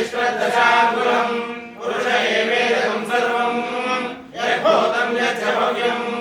विश्वदशागुरम् पुरुष एवेदकम् सर्वम् यद्भूतम् यच्च भव्यम्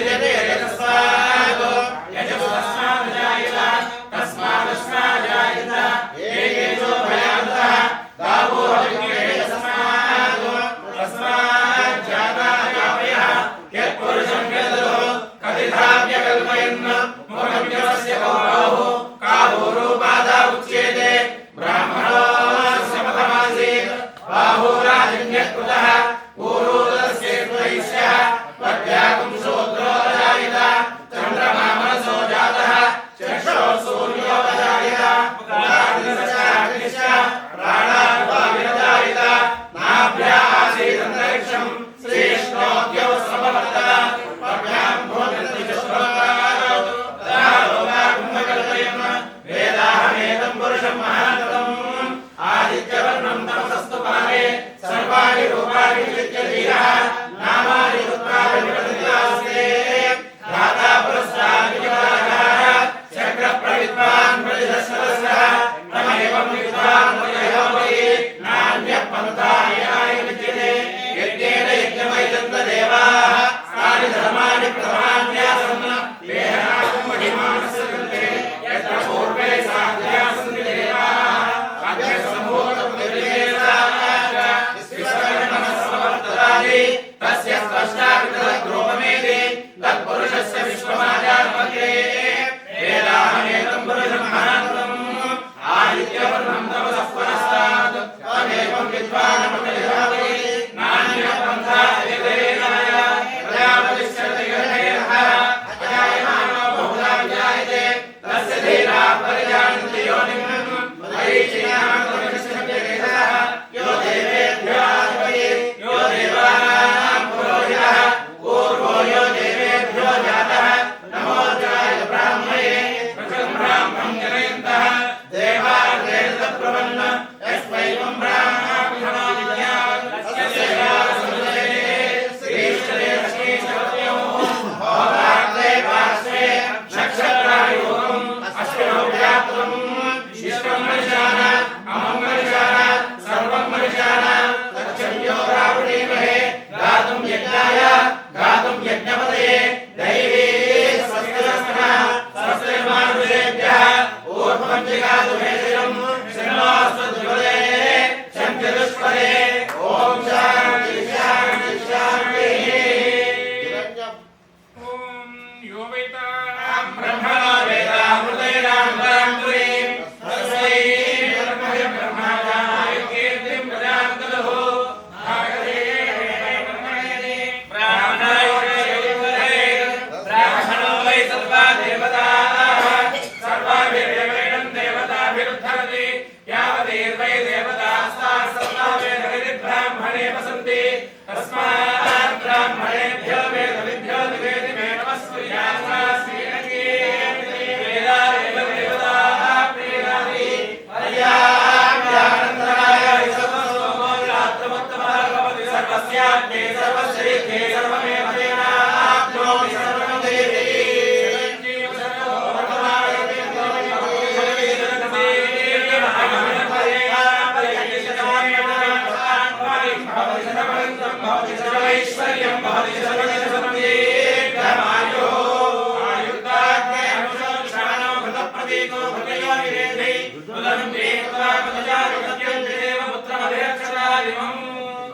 Sería de పంచికాదు మేషయం శ్రీనివాస దుపదే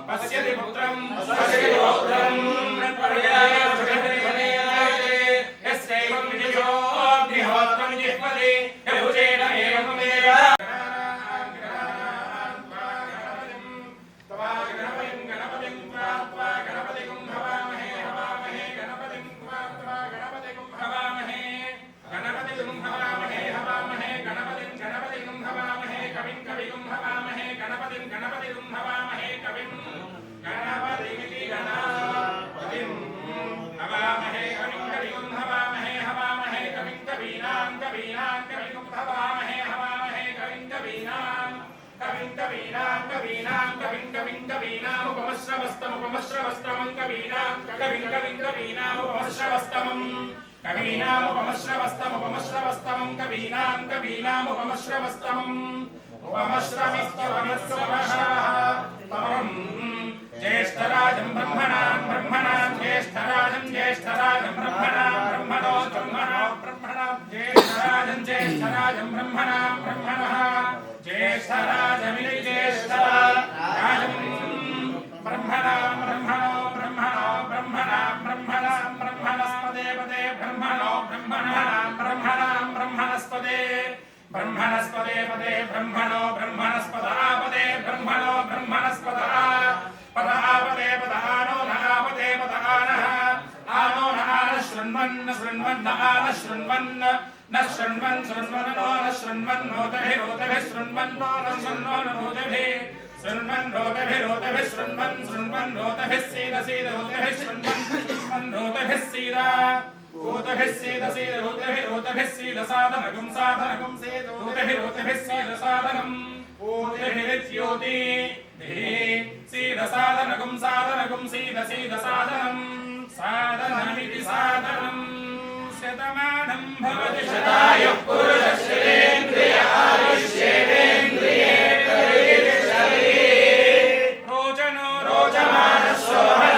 పశ్యతి పుత్రం పశ్యతి పౌత్రం పర్యాయ కవీనాముపమశ్రవస్తముపమశ్రవస్తమం కవీనాం కవిం కవిం కవీనాముపమశ్రవస్తమం కవీనాముపమశ్రవస్తముపమశ్రవస్తమం కవీనాం కవీనాముపమశ్రవస్తమం ఉపమశ్రవిస్తవమస్రవః తమరం జ్యేష్ఠరాజం బ్రహ్మణాం బ్రహ్మణాం జ్యేష్ఠరాజం జ్యేష్ఠరాజం బ్రహ్మణాం బ్రహ్మణో బ్రహ్మణో బ్రహ్మణాం. జ్యేష్ఠరాజం జ్యేష్ఠరాజం బ్రహ్మణాం బ్రహ్మణः. జ్యేష్ఠరా शृण्वन् न शृण्वन् न शृण्वन् शृण्वन् नो न शृण्वन् रोदभिः रोदभिः शृण्वन् नो न शृण्वन् रोदभिः शृण्वन् रोदभिः रोदभिः शृण्वन् शृण्वन् रोदभिः सीद सीद रोदभिः शृण्वन् शृण्वन् रोदभिः सीद रोदभिः सीद सीद रोदभिः रोदभिः सीद साधनगं साधनगं सीद रोदभिः रोदभिः सीद साधनम् ओदभिरित्योति सीद साधनगं साधनगं सीद सीद साधनम् साधनमिति साधनम् शतमानं भवति शतायुः पुरुषश्रेन्द्रिय आयुष्येवेन्द्रिये रोचनो रोचमानः शोभनः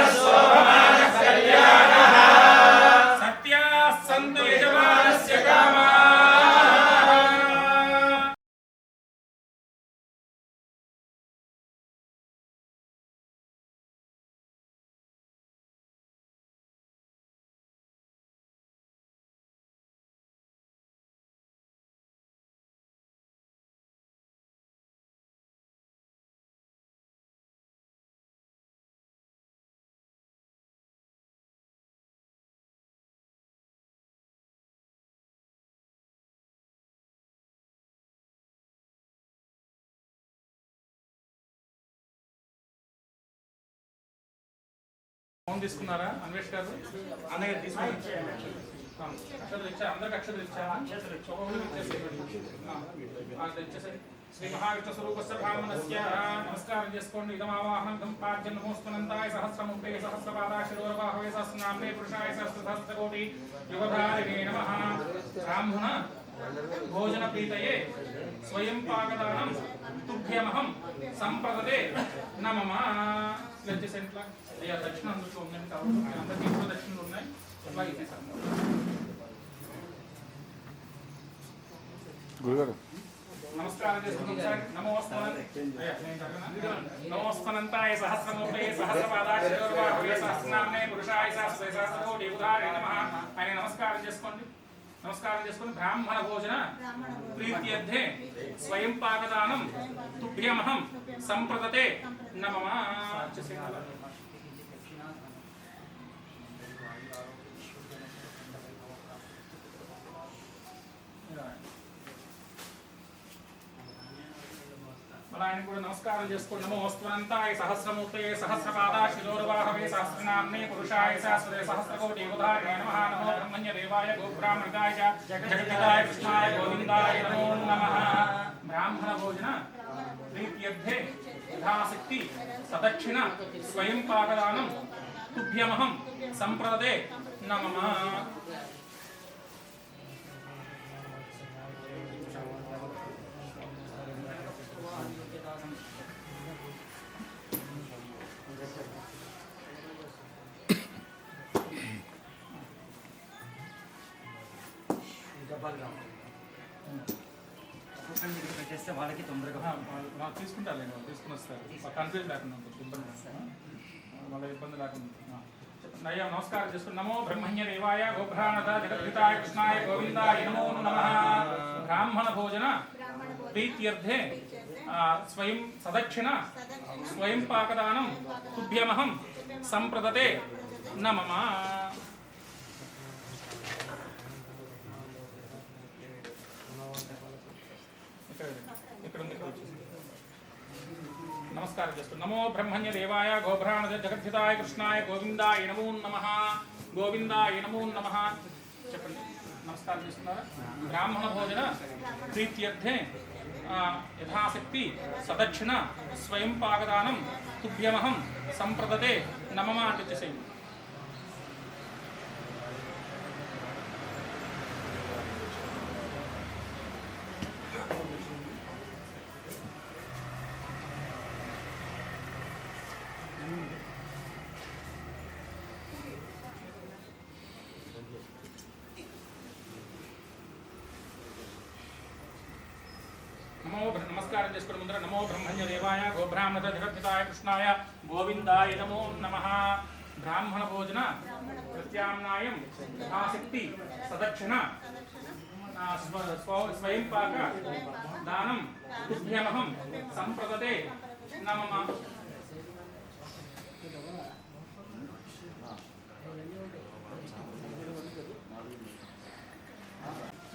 ఫోన్ తీసుకున్నారా? అన్వేష్ గారు? అన్నయ్య తీసుకుని అక్షతలు ఇచ్చా? అందరికి అక్షతలు ఇచ్చా? ఒక్కొక్కరికి శ్రీ మహావిష్ణు స్వరూపస్య బ్రాహ్మణస్య. నమస్కారం చేసుకోండి. ఇదమావాహనం ఇదం పాద్యం నమోస్తునంతాయ సహస్రముఖే సహస్రపాదాశిరోరబాహవే సహస్రనామే పురుషాయ సహస్రసహస్రకోటి యువధారిణే నమ. బ్రాహ్మణ భోజన ప్రీతయే స్వయం పాకదానం తుభ్యమహం సంప్రదతే నమమా లజ్జసెంట్ల అయ్యా దక్షిణ అందులో ఉందండి కాబట్టి అందరికీ కూడా దక్షిణలు ఉన్నాయి. అట్లా ఇచ్చేసాను గురుగారు. నమస్కారం చేసుకుంటాం నమోస్తనంతాయ సహస్రమూర్తే సహస్రపాదాశిరోర్వాహవే సహస్రనామ్నే పురుషాయ సహస్ర సహస్రకోటి ఉదాహరణ నమః. ఆయన నమస్కారం చేసుకోండి. నమస్కారం చేసుకుని బ్రాహ్మణ భోజన ప్రీత్యర్థే స్వయం పాకదానం తుభ్యమహం సంప్రదతే నమమ అలా ఆయన కూడా నమస్కారం చేసుకోండి నమో వస్తునంతాయ సహస్రమూర్తే సహస్రపాదా శిరోర్వాహవే సహస్రనామ్నే పురుషాయ శాశ్వతే సహస్రకోటి ఉదాహరణ నమః నమో బ్రహ్మణ్య దేవాయ గోబ్రాహ్మణాయ జగద్గితాయ కృష్ణాయ గోవిందాయ నమో నమః. బ్రాహ్మణ భోజన ప్రీత్యర్థే యథాశక్తి సదక్షిణ స్వయం పాకదానం తుభ్యమహం సంప్రదే నమః. వాళ్ళకి తొందరగా వాళ్ళు- తీసుకుంటారు వాళ్ళు తీసుకుని వస్తారు. కన్ఫ్యూజ్ లేకుండా ఉంటుంది ఇబ్బంది వాళ్ళ ఇబ్బంది లేకుండా. అయ్యా నమస్కారం చేసుకుని నమో బ్రహ్మణ్య దేవాయ గోభ్రాణత జగద్వితాయ కృష్ణాయ గోవిందాయ నమో నమ. బ్రాహ్మణ భోజన ప్రీత్యర్థే ఆ, స్వయం సదక్షిణ స్వయం పాకదానం తుభ్యమహం సంప్రదతే నమమ ఇక్కడ ఇక్కడ ఉంది ఇక్కడ వచ్చేసి. నమస్కారం చేస్తూ నమో బ్రహ్మణ్య దేవాయ గోభ్రాణ జగద్ధితాయ కృష్ణాయ గోవిందాయ నమో నమ. గోవిందాయ నమో నమ. చెప్పండి. నమస్కారం చేస్తున్నారా? బ్రాహ్మణ భోజన ప్రీత్యర్థే యథాశక్తి సదక్షిణ స్వయం పాకదానం తుభ్యమహం సంప్రదతే నమమా అంటే చేసేయండి నమో బ్ర- నమస్కారం చేసుకుని ముందర నమో బ్రహ్మణ్య దేవాయ గోబ్రాహ్మణ జగద్ధితాయ కృష్ణాయ గోవిందాయ నమో నమ బ్రాహ్మణ భోజన ప్రత్యామ్నాయం ఆసక్తి సదక్షిణ స్వయం పాక దానం తుభ్యమహం సంప్రదతే నమ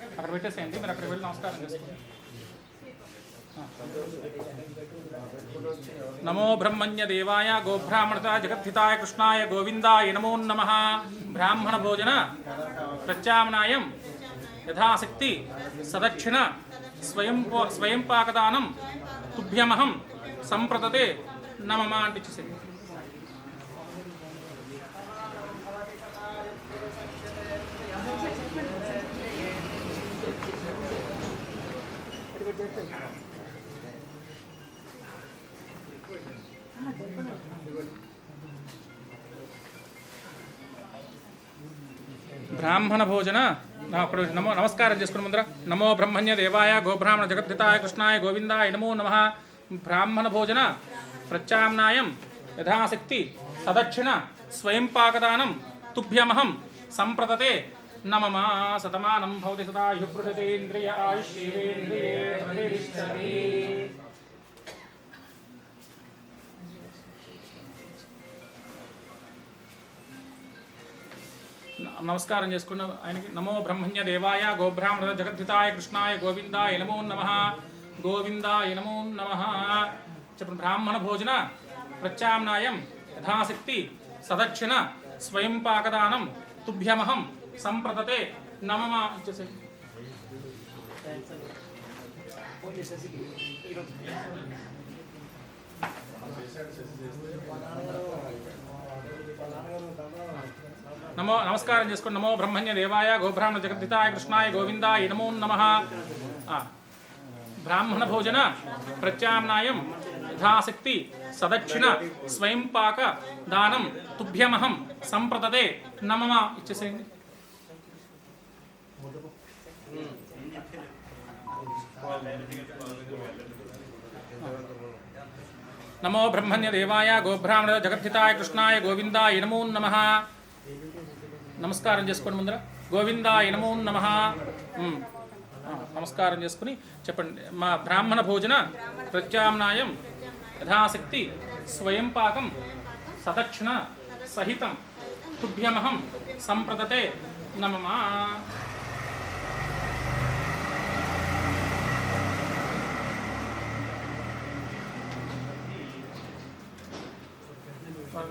అక్కడ పెట్టేసేయండి మీరు అక్కడ వెళ్ళి నమస్కారం చేసుకోండి. నమో బ్రహ్మణ్య దేవాయ గోబ్రాహ్మణత జగద్ధితాయ కృష్ణాయ గోవిందాయ నమో నమ బ్రాహ్మణ భోజన ప్రత్యామ్నాయం యథాశక్తి సదక్షిణ స్వయం స్వయం పాకదానం తుభ్యమహం సంప్రదతే నమమా అంటే Thank you. బ్రాహ్మణ భోజన అప్పుడు నమో నమస్కారం చేసుకుని ముందర నమో బ్రహ్మణ్య దేవాయ గోబ్రాహ్మణ జగద్ధితాయ కృష్ణాయ గోవిందాయ నమో నమ. బ్రాహ్మణ భోజన ప్రత్యామ్నాయం యథాశక్తి సదక్షిణ స్వయం పాకదానం తుభ్యమహం సంప్రదతే నమమా సతమానం భవతి సదా యుభృతేంద్రియ ఆయుష్యేంద్రియే నమస్కారం చేసుకున్న ఆయనకి నమో బ్రహ్మణ్య దేవాయ గోబ్రాహ్మణ జగద్ధితాయ కృష్ణాయ గోవిందాయ నమో నమ గోవిందాయ నమో నమ చెప్పండి బ్రాహ్మణ భోజన ప్రత్యామ్నాయం యథాశక్తి సదక్షిణ స్వయం పాకదానం తుభ్యమహం సంప్రదతే నమమ ఇచ్చేసేయ్. నమో నమస్కారం చేసుకోండి నమో బ్రహ్మణ్య దేవాయ గోబ్రాహ్మణ జగద్ధితాయ కృష్ణాయ గోవిందాయ నమో నమ. బ్రాహ్మణ భోజన ప్రత్యామ్నాయం యథాశక్తి సదక్షిణ స్వయం పాక దానం తుభ్యమహం సంప్రదతే నమమ ఇచ్చేసేయండి. నమో బ్రహ్మణ్య దేవాయ గోబ్రాహ్మణ జగద్ధితాయ కృష్ణాయ గోవిందాయ నమో నమ. నమస్కారం చేసుకోండి ముందర. గోవింద నమో నమ. నమస్కారం చేసుకుని చెప్పండి. మా బ్రాహ్మణ భోజన ప్రత్యామ్నాయం యథాశక్తి స్వయం పాకం సదక్షిణ సహితం తుభ్యమహం సంప్రదతే నమమా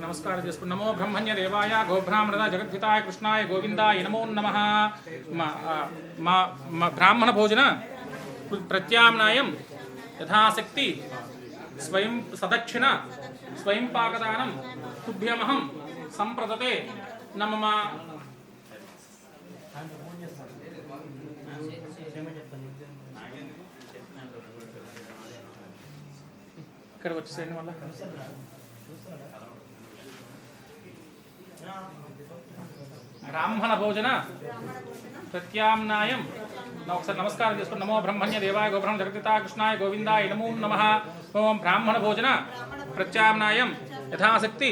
వారికి నమస్కారం చేసుకుని నమో బ్రహ్మణ్య దేవాయ గోబ్రాహ్మణ జగద్ధితాయ కృష్ణాయ గోవిందాయ నమో నమ మా ఆ, మా మా బ్రాహ్మణ భోజన ప్రత్యామ్నాయం యథాశక్తి స్వయం సదక్షిణ స్వయం పాకదానం తుభ్యమహం సంప్రదతే నమమ ఇక్కడ వచ్చేసేయండి మళ్ళీ బ్రాహ్మణ భోజన ప్రత్యామ్నాయం. నా ఒకసారి నమస్కారం చేసుకుని నమో బ్రహ్మణ్య దేవాయ గోబ్రహ్మ జగతితా కృష్ణాయ గోవిందాయ నమో నమ. ఓం బ్రాహ్మణ భోజన ప్రత్యామ్నాయం. యథాశక్తి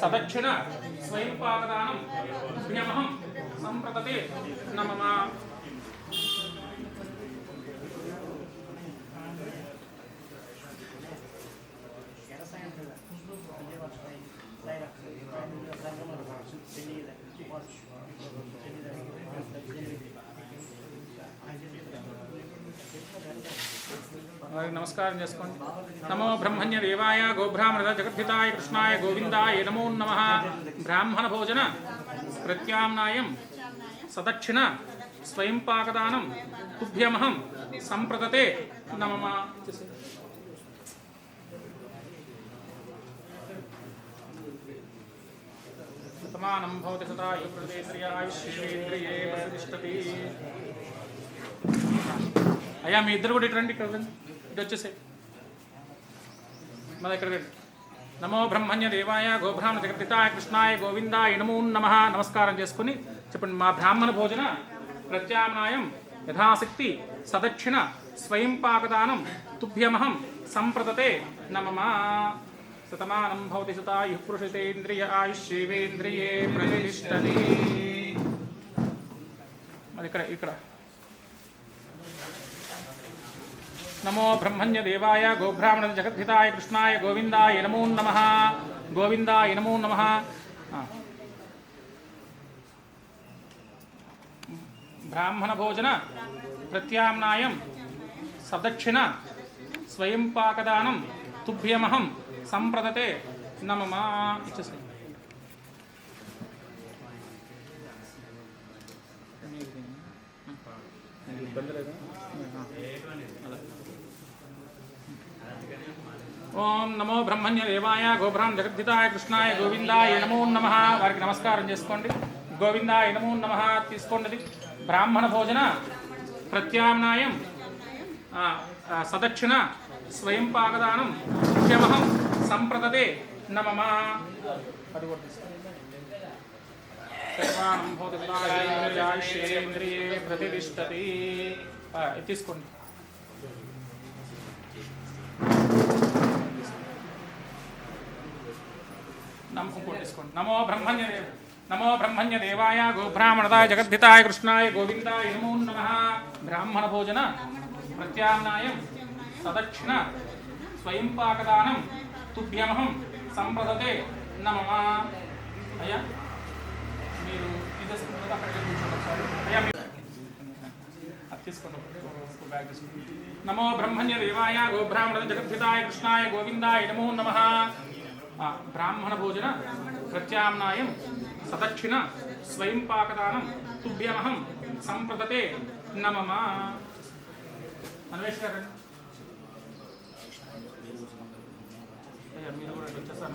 సదక్షిణ స్వయం పాకదానం నమ. నమస్కారం చేసుకోండి. నమో బ్రహ్మణ్య దేవాయ గోబ్రాహ్మణ జగద్భితాయ కృష్ణాయ గోవిందాయ నమో నమ. బ్రాహ్మణ భోజన ప్రత్యామ్నాయం సదక్షిణ స్వయం పాకదానం తుభ్యమహం సంప్రదతే నమమా శతమానం భవతి సదాయు ప్రదేశ్రియాయుష్యేంద్రియే ప్రతిష్టతి. అయ్యా మీ ఇద్దరు కూడా ఇటు రండి ఇక్కడ ఇటు వచ్చేసాయి. మన ఇక్కడ రండి. నమో బ్రహ్మణ్య దేవాయ గోబ్రాహ్మణ జగద్ధితాయ కృష్ణాయ గోవిందాయ నమో నమ నమస్కారం చేసుకుని చెప్పండి మా బ్రాహ్మణ భోజన ప్రత్యామ్నాయం యథాశక్తి సదక్షిణ స్వయం పాకదానం తుభ్యమహం సంప్రదతే నమమా. శతమానం భవతి సుతాయు పురుషితేంద్రియ ఆయుష్యేంద్రియే ప్రతిష్టది మరి ఇక్కడ ఇక్కడ. నమో బ్రహ్మణ్య దేవాయ గోబ్రాహ్మణ జగద్ధితాయ కృష్ణాయ గోవిందాయ నమో నమ గోవిందాయ నమో నమ బ్రాహ్మణ భోజన ప్రత్యామ్నాయం సదక్షిణ స్వయం పాకదానం తుభ్యమహం సంప్రదతే నమమా ఇచ్చేసి ఇబ్బంది లేదా? ఓం నమో బ్రహ్మణ్య దేవాయ గోబ్రాహ్మణ జగద్ధితాయ కృష్ణాయ గోవిందాయ నమో నమ. వారికి నమస్కారం చేసుకోండి. గోవిందాయ నమో నమ తీసుకోండి. బ్రాహ్మణ భోజన ప్రత్యామ్నాయం సదక్షిణ స్వయం పాకదానం ముఖ్యమహం సంప్రదతే నమమా అది కూడా తీసుకోండి. తీసుకోండి. ఇంకోటి నమో బ్రహ్మణ్య నమో బ్రహ్మణ్య దేవాయ గోబ్రాహ్మణదాయ జగద్ధితాయ కృష్ణాయ గోవిందాయ నమో నమ. బ్రాహ్మణ భోజన ప్రత్యామ్నాయం సదక్షిణ స్వయం పాకదానం తుభ్యమహం సంప్రదతే నమమా అయ్యా మీరు ఇది అక్కడికి కూర్చోండి అయ్యా అది తీసుకోండి బ్యాగ్ తీసుకోండి. నమో బ్రహ్మణ్య దేవాయ గోబ్రాహ్మణ జగద్భితాయ కృష్ణాయ గోవిందాయ నమో నమ. బ్రాహ్మణ భోజన ప్రత్యామ్నాయం సదక్షిణ స్వయం పాకదానం తుభ్యమహం సంప్రదతే నమమ అన్వేష్ గారు రండి. అయ్యా, మీరు కూడా వచ్చేసారు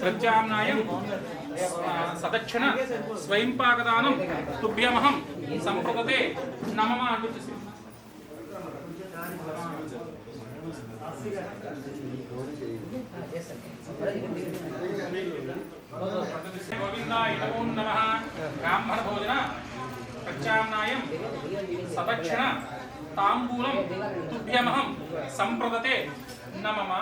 ప్రత్యామ్నాయం ఆ, సదక్షణ స్వయం పాకదానం తుభ్యమహం సంపదతే నమమ అంటూ గోవిందాయ నమో నమ. బ్రాహ్మణ భోజన ప్రత్యామ్నాయం సదక్షణ తాంబూలం తుభ్యమహం సంప్రదతే నమమా.